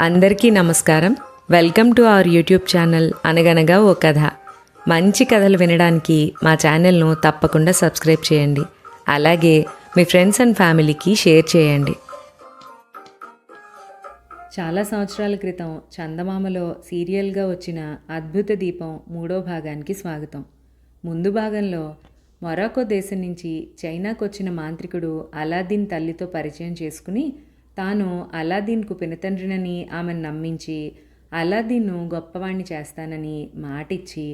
అందరికీ నమస్కారం. Welcome to our YouTube channel అనగనగా ఓ కథ. మంచి కథలు వినడానికి మా ఛానల్ను తప్పకుండా సబ్స్క్రైబ్ చేయండి. అలాగే మీ ఫ్రెండ్స్ అండ్ ఫ్యామిలీకి షేర్ చేయండి. చాలా సంవత్సరాల క్రితం చందమామలో సీరియల్గా వచ్చిన అద్భుత దీపం మూడో భాగానికి స్వాగతం. ముందు భాగంలో మొరాకో దేశం నుంచి చైనాకు వచ్చిన మాంత్రికుడు అలాదీన్ తల్లితో పరిచయం చేసుకుని తాను అలాదీన్కు పినతండ్రినని ఆమెను నమ్మించి అలాదీన్ను గొప్పవాణ్ణి చేస్తానని మాటిచ్చి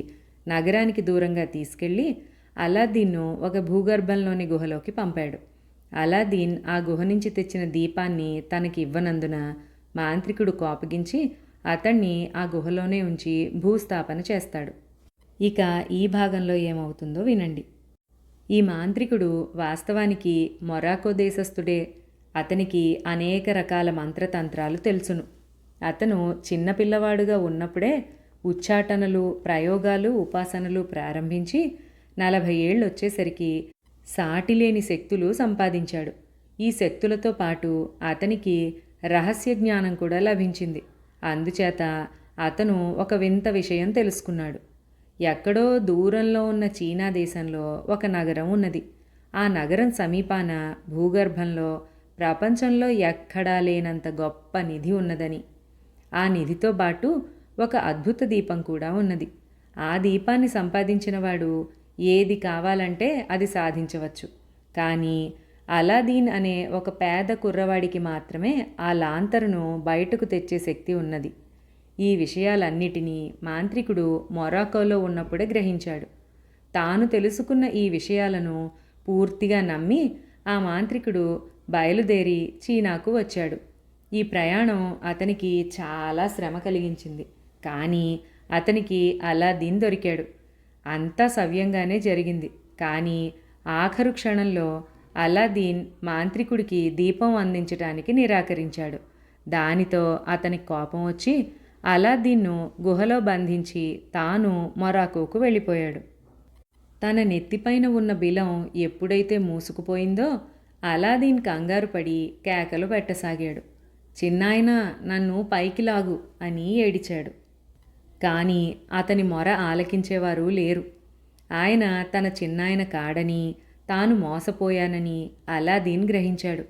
నగరానికి దూరంగా తీసుకెళ్ళి అలాదీన్ను ఒక భూగర్భంలోని గుహలోకి పంపాడు. అలాదీన్ ఆ గుహ నుంచి తెచ్చిన దీపాన్ని తనకి ఇవ్వనందున మాంత్రికుడు కోపగించి అతన్ని ఆ గుహలోనే ఉంచి భూస్థాపన చేస్తాడు. ఇక ఈ భాగంలో ఏమవుతుందో వినండి. ఈ మాంత్రికుడు వాస్తవానికి మొరాకో దేశస్థుడే. అతనికి అనేక రకాల మంత్రతంత్రాలు తెలుసును. అతను చిన్నపిల్లవాడుగా ఉన్నప్పుడే ఉచ్చాటనలు ప్రయోగాలు ఉపాసనలు ప్రారంభించి నలభై ఏళ్ళు వచ్చేసరికి సాటిలేని శక్తులు సంపాదించాడు. ఈ శక్తులతో పాటు అతనికి రహస్య జ్ఞానం కూడా లభించింది. అందుచేత అతను ఒక వింత విషయం తెలుసుకున్నాడు. ఎక్కడో దూరంలో ఉన్న చీనా దేశంలో ఒక నగరం ఉన్నది. ఆ నగరం సమీపాన భూగర్భంలో ప్రపంచంలో ఎక్కడా లేనంత గొప్ప నిధి ఉన్నదని. ఆ నిధితో పాటు ఒక అద్భుత దీపం కూడా ఉన్నది. ఆ దీపాన్ని సంపాదించినవాడు ఏది కావాలంటే అది సాధించవచ్చు. కానీ అలాదీన్ అనే ఒక పేద కుర్రవాడికి మాత్రమే ఆ లాంతరును బయటకు తెచ్చే శక్తి ఉన్నది. ఈ విషయాలన్నిటినీ మాంత్రికుడు మొరాకోలో ఉన్నప్పుడే గ్రహించాడు. తాను తెలుసుకున్న ఈ విషయాలను పూర్తిగా నమ్మి ఆ మాంత్రికుడు బయలుదేరి చీనాకు వచ్చాడు. ఈ ప్రయాణం అతనికి చాలా శ్రమ కలిగించింది. కానీ అతనికి అలాదీన్ దొరికాడు. అంతా సవ్యంగానే జరిగింది. కానీ ఆఖరు క్షణంలో అలాదీన్ మాంత్రికుడికి దీపం అందించడానికి నిరాకరించాడు. దానితో అతనికి కోపం వచ్చి అలాదీన్ను గుహలో బంధించి తాను మొరాకోకు వెళ్ళిపోయాడు. తన నెత్తిపైన ఉన్న బిలం ఎప్పుడైతే మూసుకుపోయిందో అలాదీన్ కంగారు పడి కేకలు పెట్టసాగాడు. చిన్నాయన నన్ను పైకి లాగు అని ఏడిచాడు. కానీ అతని మొర ఆలకించేవారు లేరు. ఆయన తన చిన్నాయన కాడని తాను మోసపోయానని అలాదీన్ గ్రహించాడు.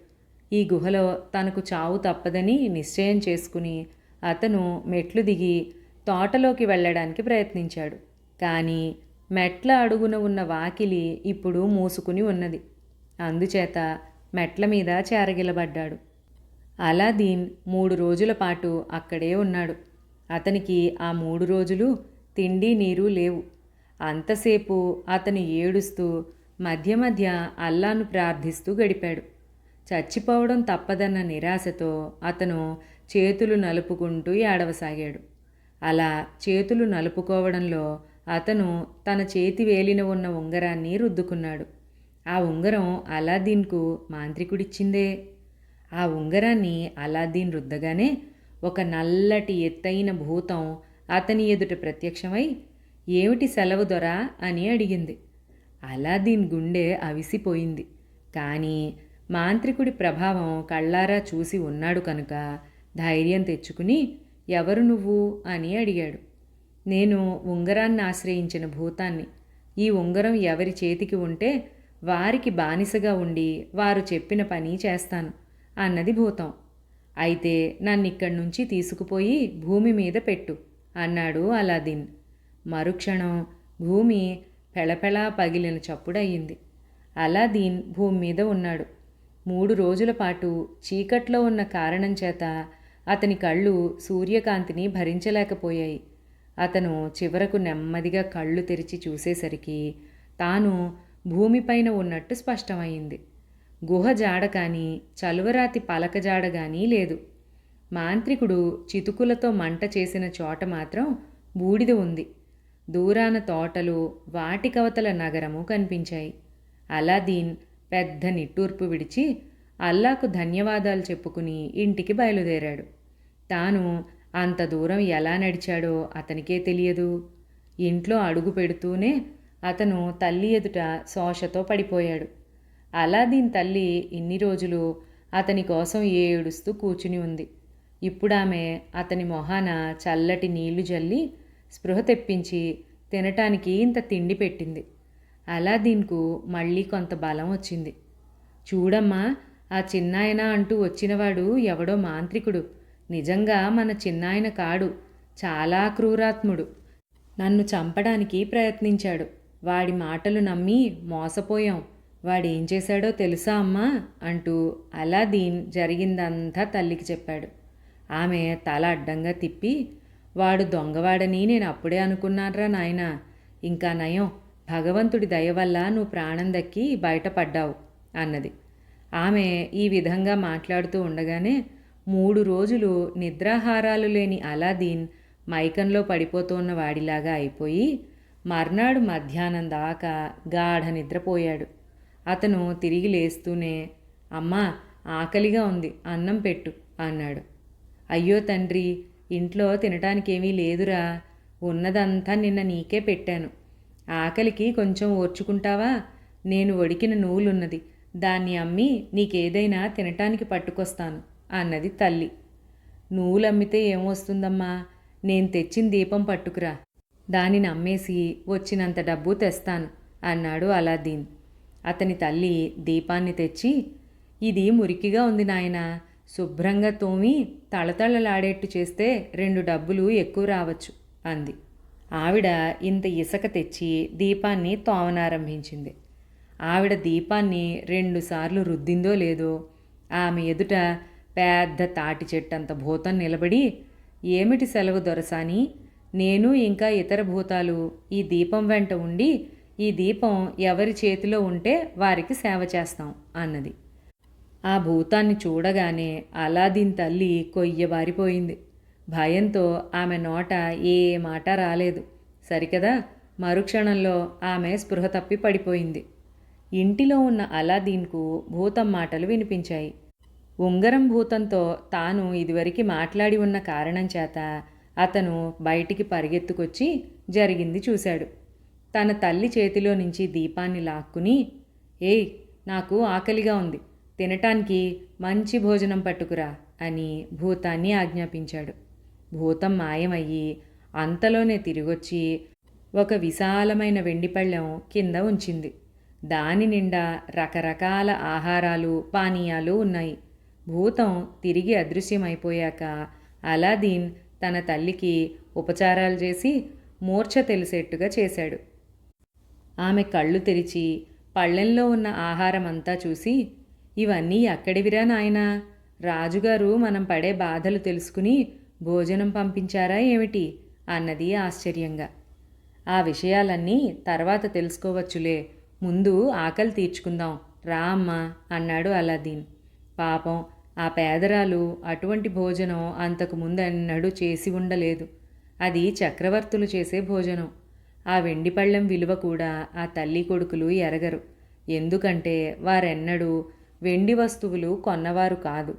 ఈ గుహలో తనకు చావు తప్పదని నిశ్చయం చేసుకుని అతను మెట్లు దిగి తోటలోకి వెళ్ళడానికి ప్రయత్నించాడు. కానీ మెట్ల అడుగున ఉన్న వాకిలి ఇప్పుడు మూసుకుని ఉన్నది. అందుచేత మెట్ల మీద చేరగిలబడ్డాడు. అలాదీన్ మూడు రోజుల పాటు అక్కడే ఉన్నాడు. అతనికి ఆ మూడు రోజులు తిండి నీరు లేవు. అంతసేపు అతను ఏడుస్తూ మధ్య మధ్య అల్లాను ప్రార్థిస్తూ గడిపాడు. చచ్చిపోవడం తప్పదన్న నిరాశతో అతను చేతులు నలుపుకుంటూ ఏడవసాగాడు. అలా చేతులు నలుపుకోవడంలో అతను తన చేతి వేలిన ఉన్న ఉంగరాన్ని రుద్దుకున్నాడు. ఆ ఉంగరం అలాదీన్కు మాంత్రికుడిచ్చిందే. ఆ ఉంగరాన్ని అలాదీన్ రుద్దగానే ఒక నల్లటి ఎత్తైన భూతం అతని ఎదుట ప్రత్యక్షమై ఏమిటి సెలవు దొరా? అని అడిగింది. అలాదీన్ గుండె అవిసిపోయింది. కానీ మాంత్రికుడి ప్రభావం కళ్ళారా చూసి ఉన్నాడు కనుక ధైర్యం తెచ్చుకుని ఎవరు నువ్వు? అని అడిగాడు. నేను ఉంగరాన్ని ఆశ్రయించిన భూతాన్ని. ఈ ఉంగరం ఎవరి చేతికి ఉంటే వారికి బానిసగా ఉండి వారు చెప్పిన పని చేస్తాను అన్నది భూతం. అయితే నన్ను ఇక్కడి నుంచి తీసుకుపోయి భూమి మీద పెట్టు అన్నాడు అలాదీన్. మరుక్షణం భూమి పెళపెళా పగిలిన చప్పుడయ్యింది. అలాదీన్ భూమి మీద ఉన్నాడు. మూడు రోజుల పాటు చీకట్లో ఉన్న కారణం చేత అతని కళ్ళు సూర్యకాంతిని భరించలేకపోయాయి. అతను చివరకు నెమ్మదిగా కళ్ళు తెరిచి చూసేసరికి తాను భూమిపైన ఉన్నట్టు స్పష్టమైంది. గుహ జాడ కానీ చలువరాతి పలక జాడ కానీ లేదు. మాంత్రికుడు చితుకులతో మంట చేసిన చోట మాత్రం బూడిద ఉంది. దూరాన తోటలు వాటికవతల నగరము కనిపించాయి. అలాదీన్ పెద్ద నిట్టూర్పు విడిచి అల్లాకు ధన్యవాదాలు చెప్పుకుని ఇంటికి బయలుదేరాడు. తాను అంత దూరం ఎలా నడిచాడో అతనికే తెలియదు. ఇంట్లో అడుగు పెడుతూనే అతను తల్లి ఎదుట శోషతో పడిపోయాడు. అలాదీన్ తల్లి ఇన్ని రోజులు అతని కోసం ఏడుస్తూ కూర్చుని ఉంది. ఇప్పుడు ఆమె అతని మొహాన చల్లటి నీళ్ళు జల్లి స్పృహ తెప్పించి తినటానికి ఇంత తిండి పెట్టింది. అలాదీన్కు మళ్ళీ కొంత బలం వచ్చింది. చూడమ్మా ఆ చిన్నాయన అంటూ వచ్చినవాడు ఎవడో మాంత్రికుడు. నిజంగా మన చిన్నాయన కాడు. చాలా క్రూరాత్ముడు. నన్ను చంపడానికి ప్రయత్నించాడు. వాడి మాటలు నమ్మి మోసపోయాం. వాడేం చేశాడో తెలుసా అమ్మా? అంటూ అలాదీన్ జరిగిందంతా తల్లికి చెప్పాడు. ఆమె తల అడ్డంగా తిప్పి వాడు దొంగవాడని నేను అప్పుడే అనుకున్నాన్రా నాయన. ఇంకా నయం భగవంతుడి దయ వల్ల నువ్వు ప్రాణం దక్కి బయటపడ్డావు అన్నది. ఆమె ఈ విధంగా మాట్లాడుతూ ఉండగానే మూడు రోజులు నిద్రాహారాలు లేని అలాదీన్ మైకంలో పడిపోతున్న వాడిలాగా అయిపోయి మర్నాడు మధ్యాహ్నం దాకా గాఢ నిద్రపోయాడు. అతను తిరిగి లేస్తూనే అమ్మా ఆకలిగా ఉంది అన్నం పెట్టు అన్నాడు. అయ్యో తండ్రి ఇంట్లో తినటానికేమీ లేదురా ఉన్నదంతా నిన్న నీకే పెట్టాను. ఆకలికి కొంచెం ఓర్చుకుంటావా? నేను వడికిన నూలున్నది దాన్ని అమ్మి నీకేదైనా తినటానికి పట్టుకొస్తాను అన్నది తల్లి. నూలమ్మితే ఏమొస్తుందమ్మా? నేను తెచ్చిన దీపం పట్టుకురా దానిని అమ్మేసి వచ్చినంత డబ్బు తెస్తాను అన్నాడు అలాదీన్. అతని తల్లి దీపాన్ని తెచ్చి ఇది మురికిగా ఉంది నాయన శుభ్రంగా తోమి తళతళలాడేట్టు చేస్తే రెండు డబ్బులు ఎక్కువ రావచ్చు అంది. ఆవిడ ఇంత ఇసక తెచ్చి దీపాన్ని తోమనారంభించింది. ఆవిడ దీపాన్ని రెండుసార్లు రుద్దిందో లేదో ఆమె ఎదుట పెద్ద తాటి చెట్టంత భూతం నిలబడి ఏమిటి సెలవు దొరసాని? నేను ఇంకా ఇతర భూతాలు ఈ దీపం వెంట ఉండి ఈ దీపం ఎవరి చేతిలో ఉంటే వారికి సేవ చేస్తాం అన్నది. ఆ భూతాన్ని చూడగానే అలాదీన్ తల్లి కొయ్యబారిపోయింది భయంతో ఆమె నోట ఏ మాట రాలేదు. సరికదా? మరుక్షణంలో ఆమె స్పృహ తప్పి పడిపోయింది. ఇంటిలో ఉన్న అలాదీన్కు భూతం మాటలు వినిపించాయి. ఉంగరం భూతంతో తాను ఇదివరకు మాట్లాడి ఉన్న కారణం చేత అతను బయటికి పరిగెత్తుకొచ్చి జరిగింది చూశాడు. తన తల్లి చేతిలో నుంచి దీపాన్ని లాక్కుని ఏయ్ నాకు ఆకలిగా ఉంది. తినటానికి మంచి భోజనం పట్టుకురా అని భూతాన్ని ఆజ్ఞాపించాడు. భూతం మాయమయ్యి అంతలోనే తిరిగొచ్చి ఒక విశాలమైన వెండిపళ్ళెం కింద ఉంచింది. దాని నిండా రకరకాల ఆహారాలు పానీయాలు ఉన్నాయి. భూతం తిరిగి అదృశ్యమైపోయాక అలాదీన్ తన తల్లికి ఉపచారాలు చేసి మూర్ఛ తెలిసేట్టుగా చేశాడు. ఆమె కళ్ళు తెరిచి పళ్ళెంలో ఉన్న ఆహారం అంతా చూసి ఇవన్నీ ఎక్కడివిరా నాయనా? రాజుగారు మనం పడే బాధలు తెలుసుకుని భోజనం పంపించారా ఏమిటి? అన్నది ఆశ్చర్యంగా. ఆ విషయాలన్నీ తర్వాత తెలుసుకోవచ్చులే. ముందు ఆకలి తీర్చుకుందాం. రా అమ్మా అన్నాడు అలాదీన్. పాపం ఆ పేదరాలు అటువంటి భోజనం అంతకు ముందెన్నడూ చేసి ఉండలేదు. అది చక్రవర్తులు చేసే భోజనం. ఆ వెండి పళ్ళెం విలువ కూడా ఆ తల్లి కొడుకులు ఎరగరు. ఎందుకంటే వారెన్నడూ వెండి వస్తువులు కొన్నవారు కాదు.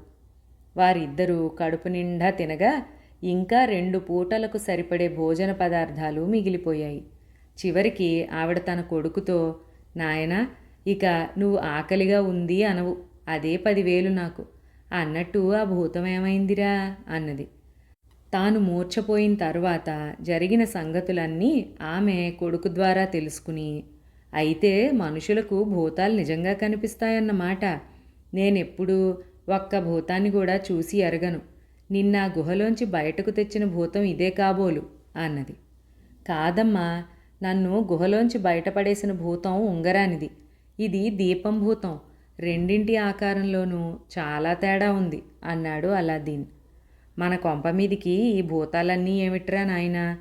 వారిద్దరూ కడుపు నిండా తినగా ఇంకా రెండు పూటలకు సరిపడే భోజన పదార్థాలు మిగిలిపోయాయి. చివరికి ఆవిడ తన కొడుకుతో నాయనా ఇక నువ్వు ఆకలిగా ఉంది అనవు. అదే పదివేలు నాకు. అన్నట్టు ఆ భూతం ఏమైందిరా అన్నది. తాను మూర్ఛపోయిన తర్వాత జరిగిన సంగతులన్నీ ఆమె కొడుకు ద్వారా తెలుసుకుని అయితే మనుషులకు భూతాలు నిజంగా కనిపిస్తాయన్నమాట. నేనెప్పుడూ ఒక్క భూతాన్ని కూడా చూసి ఎరగను. నిన్న గుహలోంచి బయటకు తెచ్చిన భూతం ఇదే కాబోలు అన్నది. కాదమ్మా నన్ను గుహలోంచి బయటపడేసిన భూతం ఉంగరానిది. ఇది దీపం భూతం. రెండింటి ఆకారంలోనూ చాలా తేడా ఉంది అన్నాడు అలాదీన్. మన కొంప మీదికి ఈ భూతాలన్నీ ఏమిట్రా నాయనా?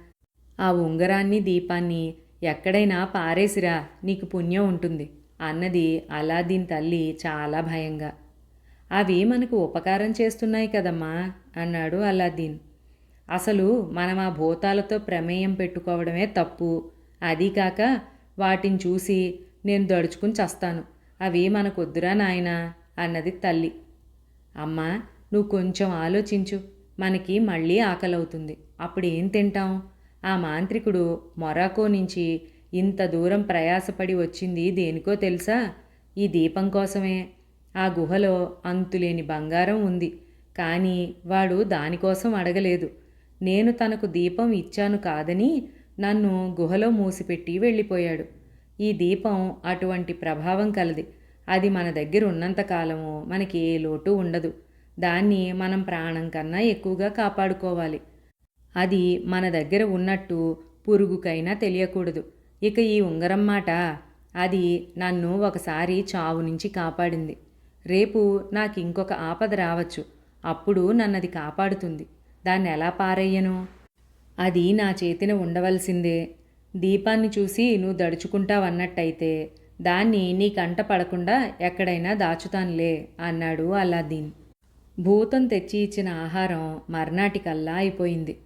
ఆ ఉంగరాన్ని దీపాన్ని ఎక్కడైనా పారేసిరా నీకు పుణ్యం ఉంటుంది అన్నది అలాదీన్ తల్లి చాలా భయంగా. అవి మనకు ఉపకారం చేస్తున్నాయి కదమ్మా అన్నాడు అలాదీన్. అసలు మనం ఆ భూతాలతో ప్రమేయం పెట్టుకోవడమే తప్పు అది కాక వాటిని చూసి నేను దడుచుకుని చస్తాను. అవి మనకొద్దురా నాయనా అన్నది తల్లి. అమ్మా నువ్వు కొంచెం ఆలోచించు. మనకి మళ్ళీ ఆకలవుతుంది. అప్పుడు ఏం తింటాం? ఆ మాంత్రికుడు మొరాకో నుంచి ఇంత దూరం ప్రయాసపడి వచ్చింది దేనికో తెలుసా? ఈ దీపం కోసమే. ఆ గుహలో అంతులేని బంగారం ఉంది. కానీ వాడు దానికోసం అడగలేదు. నేను తనకు దీపం ఇచ్చాను కాదని నన్ను గుహలో మూసిపెట్టి వెళ్ళిపోయాడు. ఈ దీపం అటువంటి ప్రభావం కలది. అది మన దగ్గర ఉన్నంతకాలము మనకి ఏ లోటు ఉండదు. దాన్ని మనం ప్రాణం కన్నా ఎక్కువగా కాపాడుకోవాలి. అది మన దగ్గర ఉన్నట్టు పురుగుకైనా తెలియకూడదు. ఇక ఈ ఉంగరం మాట అది నన్ను ఒకసారి చావు నుంచి కాపాడింది. రేపు నాకు ఇంకొక ఆపద రావచ్చు. అప్పుడు నన్నది కాపాడుతుంది. దాన్ని ఎలా పారేయను? అది నా చేతిన ఉండవలసిందే. దీపాన్ని చూసి నువ్వు దడుచుకుంటావన్నట్టయితే దాన్ని నీ కంట పడకుండా ఎక్కడైనా దాచుతానులే అన్నాడు అల్లాదీన్ భూతం తెచ్చి ఇచ్చిన ఆహారం మర్నాటికల్లా అయిపోయింది.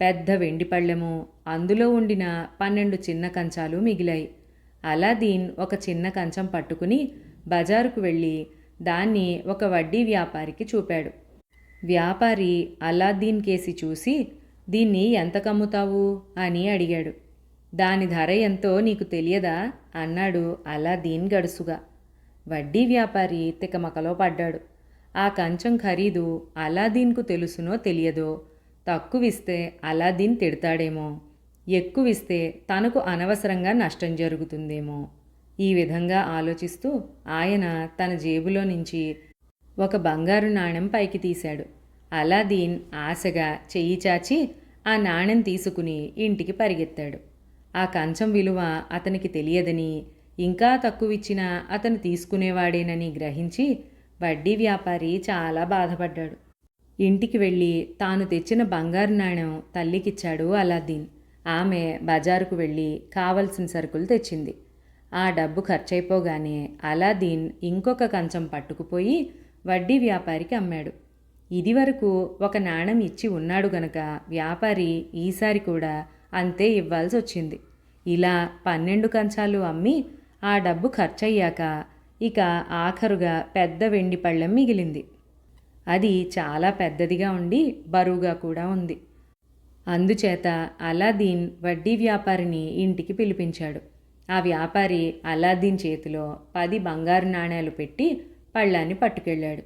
పెద్ద వెండి పళ్ళెము అందులో ఉండిన పన్నెండు చిన్న కంచాలు మిగిలాయి. అలాదీన్ ఒక చిన్న కంచం పట్టుకుని బజారుకు వెళ్ళి దాన్ని ఒక వడ్డీ వ్యాపారికి చూపాడు. వ్యాపారి అలాదీన్ కేసి చూసి దీన్ని ఎంత కమ్ముతావు? అని అడిగాడు. దాని ధర ఎంతో నీకు తెలియదా? అన్నాడు. అలాద్దీన్ గడుసుగా. వడ్డీ వ్యాపారి తికమకలో పడ్డాడు. ఆ కంచం ఖరీదు అలాదీన్కు తెలుసునో తెలియదో? తక్కువిస్తే అలాదీన్ తిడతాడేమో? ఎక్కువిస్తే తనకు అనవసరంగా నష్టం జరుగుతుందేమో? ఈ విధంగా ఆలోచిస్తూ ఆయన తన జేబులో నుంచి ఒక బంగారు నాణెం పైకి తీశాడు. అలాదీన్ ఆశగా చెయ్యి చాచి ఆ నాణెం తీసుకుని ఇంటికి పరిగెత్తాడు. ఆ కంచం విలువ అతనికి తెలియదని ఇంకా తక్కువిచ్చినా అతను తీసుకునేవాడేనని గ్రహించి వడ్డీ వ్యాపారి చాలా బాధపడ్డాడు. ఇంటికి వెళ్ళి తాను తెచ్చిన బంగారు నాణెం తల్లికిచ్చాడు అలాద్దీన్ ఆమె బజారుకు వెళ్ళి కావలసిన సరుకులు తెచ్చింది. ఆ డబ్బు ఖర్చయిపోగానే అలాదీన్ ఇంకొక కంచం పట్టుకుపోయి వడ్డీ వ్యాపారికి అమ్మాడు. ఇదివరకు ఒక నాణెం ఇచ్చి ఉన్నాడు గనక వ్యాపారి ఈసారి కూడా అంతే ఇవ్వాల్సి వచ్చింది ఇలా పన్నెండు కంచాలు అమ్మి ఆ డబ్బు ఖర్చయ్యాక ఇక ఆఖరుగా పెద్ద వెండి పళ్ళెం మిగిలింది. అది చాలా పెద్దదిగా ఉండి బరువుగా కూడా ఉంది. అందుచేత అలాదీన్ వడ్డీ వ్యాపారిని ఇంటికి పిలిపించాడు. ఆ వ్యాపారి అలాదీన్ చేతిలో పది బంగారు నాణేలు పెట్టి పళ్ళాన్ని పట్టుకెళ్ళాడు.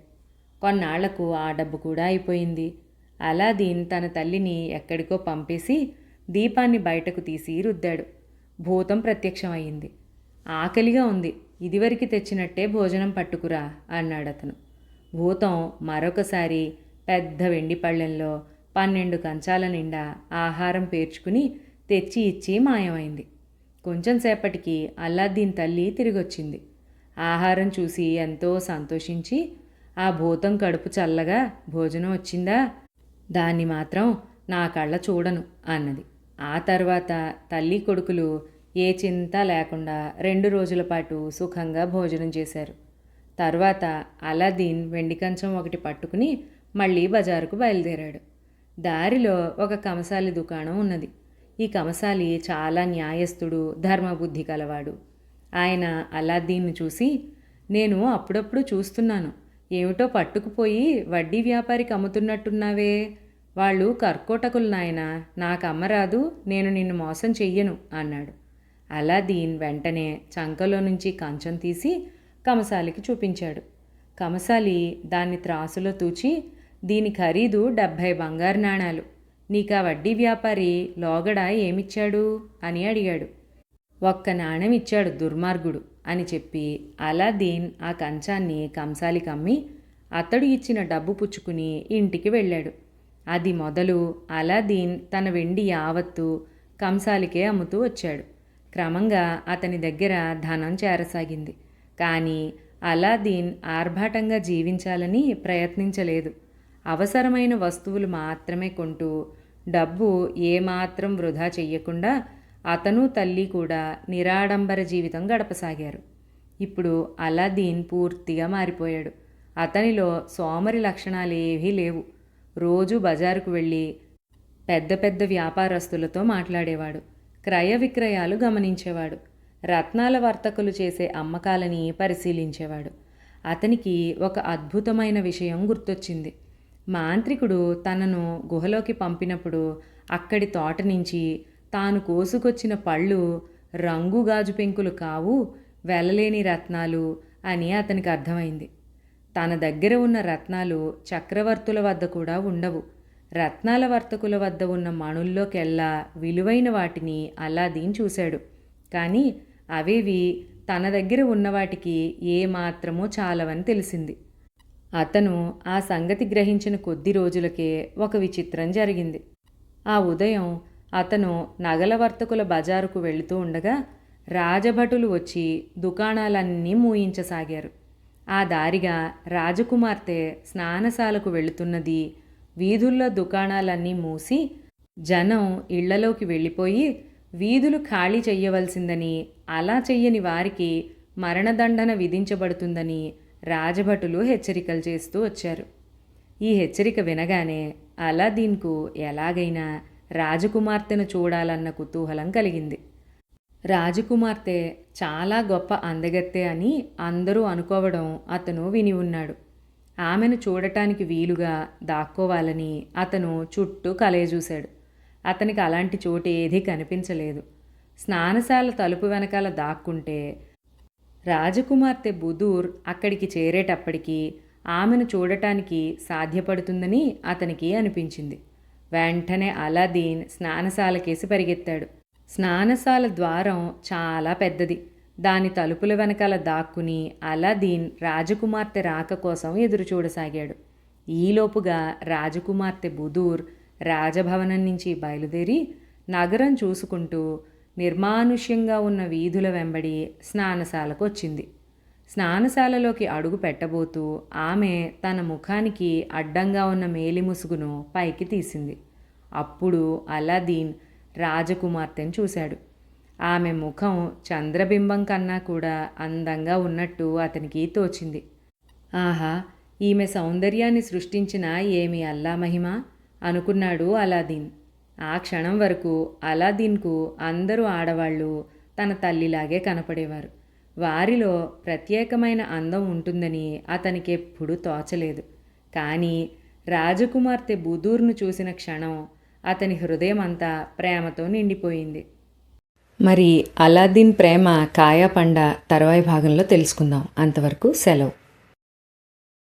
కొన్నాళ్ళకు ఆ డబ్బు కూడా అయిపోయింది. అలాదీన్ తన తల్లిని ఎక్కడికో పంపేసి దీపాన్ని బయటకు తీసి రుద్దాడు. భూతం ప్రత్యక్షమయ్యింది. ఆకలిగా ఉంది. ఇదివరకు తెచ్చినట్టే భోజనం పట్టుకురా అన్నాడు అతను భూతం మరొకసారి పెద్ద వెండి పళ్ళెంలో పన్నెండు కంచాల నిండా ఆహారం పేర్చుకుని తెచ్చి ఇచ్చి మాయమైంది. కొంచెం సేపటికి అల్లాద్దీన్ తల్లి తిరిగొచ్చింది. ఆహారం చూసి ఎంతో సంతోషించి ఆ భూతం కడుపు చల్లగా భోజనం వచ్చిందా? దాన్ని మాత్రం నా కళ్ళ చూడను అన్నది. ఆ తర్వాత తల్లి కొడుకులు ఏ చింత లేకుండా రెండు రోజుల పాటు సుఖంగా భోజనం చేశారు. తర్వాత అలాదీన్ వెండి కంచం ఒకటి పట్టుకుని మళ్ళీ బజారుకు బయలుదేరాడు. దారిలో ఒక కమసాలి దుకాణం ఉన్నది. ఈ కమసాలి చాలా న్యాయస్థుడు ధర్మబుద్ధి కలవాడు. ఆయన అలాద్దీన్ను చూసి నేను అప్పుడప్పుడు చూస్తున్నాను. ఏమిటో పట్టుకుపోయి వడ్డీ వ్యాపారికి అమ్ముతున్నట్టున్నావే. వాళ్ళు కర్కోటకులు నాయన నాకు అమ్మరాదు నేను నిన్ను మోసం చెయ్యను అన్నాడు. అలాదీన్ వెంటనే చంకలో నుంచి కంచం తీసి కమసాలికి చూపించాడు. కమసాలి దాన్ని త్రాసులో తూచి దీని ఖరీదు డెబ్భై బంగారు నాణాలు నీకా వడ్డీ వ్యాపారి లోగడ ఏమిచ్చాడు అని అడిగాడు. ఒక్క నాణెం ఇచ్చాడు దుర్మార్గుడు అని చెప్పి అలాదీన్ ఆ కంచాన్ని కంసాలికి అమ్మి అతడు ఇచ్చిన డబ్బు పుచ్చుకుని ఇంటికి వెళ్ళాడు. అది మొదలు అలాదీన్ తన వెండి యావత్తు కంసాలికే అమ్ముతూ వచ్చాడు. క్రమంగా అతని దగ్గర ధనం చేరసాగింది. కానీ అలాదీన్ ఆర్భాటంగా జీవించాలని ప్రయత్నించలేదు. అవసరమైన వస్తువులు మాత్రమే కొంటూ డబ్బు ఏమాత్రం వృధా చెయ్యకుండా అతను తల్లి కూడా నిరాడంబర జీవితం గడపసాగారు. ఇప్పుడు అలాదీన్ పూర్తిగా మారిపోయాడు. అతనిలో సోమరి లక్షణాలేవీ లేవు. రోజు బజారుకు వెళ్ళి పెద్ద పెద్ద వ్యాపారస్తులతో మాట్లాడేవాడు. క్రయ విక్రయాలు గమనించేవాడు. రత్నాల వర్తకులు చేసే అమ్మకాలని పరిశీలించేవాడు. అతనికి ఒక అద్భుతమైన విషయం గుర్తొచ్చింది. మాంత్రికుడు తనను గుహలోకి పంపినప్పుడు అక్కడి తోట నుంచి తాను కోసుకొచ్చిన పళ్ళు రంగు గాజు పెంకులు కావు వెలలేని రత్నాలు అని అతనికి అర్థమైంది. తన దగ్గర ఉన్న రత్నాలు చక్రవర్తుల వద్ద కూడా ఉండవు. రత్నాల వర్తకుల వద్ద ఉన్న మణుల్లోకెల్లా విలువైన వాటిని అలాదీన్ చూశాడు. కానీ అవేవి తన దగ్గర ఉన్న వాటికి ఏమాత్రమో చాలవని తెలిసింది. అతను ఆ సంగతి గ్రహించిన కొద్ది రోజులకే ఒక విచిత్రం జరిగింది. ఆ ఉదయం అతను నగల వర్తకుల బజారుకు వెళుతూ ఉండగా రాజభటులు వచ్చి దుకాణాలన్నీ మూయించసాగారు. ఆ దారిగా రాజకుమార్తె స్నానశాలకు వెళుతున్నది. వీధుల్లో దుకాణాలన్నీ మూసి జనం ఇళ్ళలోకి వెళ్ళిపోయి వీధులు ఖాళీ చెయ్యవలసిందని అలా చెయ్యని వారికి మరణదండన విధించబడుతుందని రాజభటులు హెచ్చరికలు చేస్తూ వచ్చారు. ఈ హెచ్చరిక వినగానే అలాదీన్కు ఎలాగైనా రాజకుమార్తెను చూడాలన్న కుతూహలం కలిగింది. రాజకుమార్తె చాలా గొప్ప అందగత్తె అని అందరూ అనుకోవడం అతను విని ఉన్నాడు. ఆమెను చూడటానికి వీలుగా దాక్కోవాలని అతను చుట్టూ కలయజూశాడు అతనికి అలాంటి చోటు ఏదీ కనిపించలేదు. స్నానశాల తలుపు వెనకాల దాక్కుంటే రాజకుమార్తె బుదూర్ అక్కడికి చేరేటప్పటికీ ఆమెను చూడటానికి సాధ్యపడుతుందని అతనికి అనిపించింది. వెంటనే అలాదీన్ స్నానశాలకేసి పరిగెత్తాడు. స్నానశాల ద్వారం చాలా పెద్దది. దాని తలుపుల వెనకాల దాక్కుని అలాదీన్ రాజకుమార్తె రాక కోసం ఎదురు చూడసాగాడు. ఈలోపుగా రాజకుమార్తె బుదూర్ రాజభవనం నుంచి బయలుదేరి నగరం చూసుకుంటూ నిర్మానుష్యంగా ఉన్న వీధుల వెంబడి స్నానశాలకు వచ్చింది స్నానశాలలోకి అడుగు పెట్టబోతూ ఆమె తన ముఖానికి అడ్డంగా ఉన్న మేలి ముసుగును పైకి తీసింది. అప్పుడు అలాదీన్ రాజకుమార్తెను చూశాడు. ఆమె ముఖం చంద్రబింబం కన్నా కూడా అందంగా ఉన్నట్టు అతనికి తోచింది. ఆహా ఈమె సౌందర్యాన్ని సృష్టించిన ఏమి అల్లా మహిమ? అనుకున్నాడు అలాదీన్. ఆ క్షణం వరకు అలాదీన్కు అందరూ ఆడవాళ్ళు తన తల్లిలాగే కనపడేవారు. వారిలో ప్రత్యేకమైన అందం ఉంటుందని అతనికి ఎప్పుడూ తోచలేదు. కానీ రాజకుమార్తె బుదూర్ను చూసిన క్షణం అతని హృదయం అంతా ప్రేమతో నిండిపోయింది. మరి అలాదీన్ ప్రేమ కాయపండ తర్వాయి భాగంలో తెలుసుకుందాం. అంతవరకు సెలవు.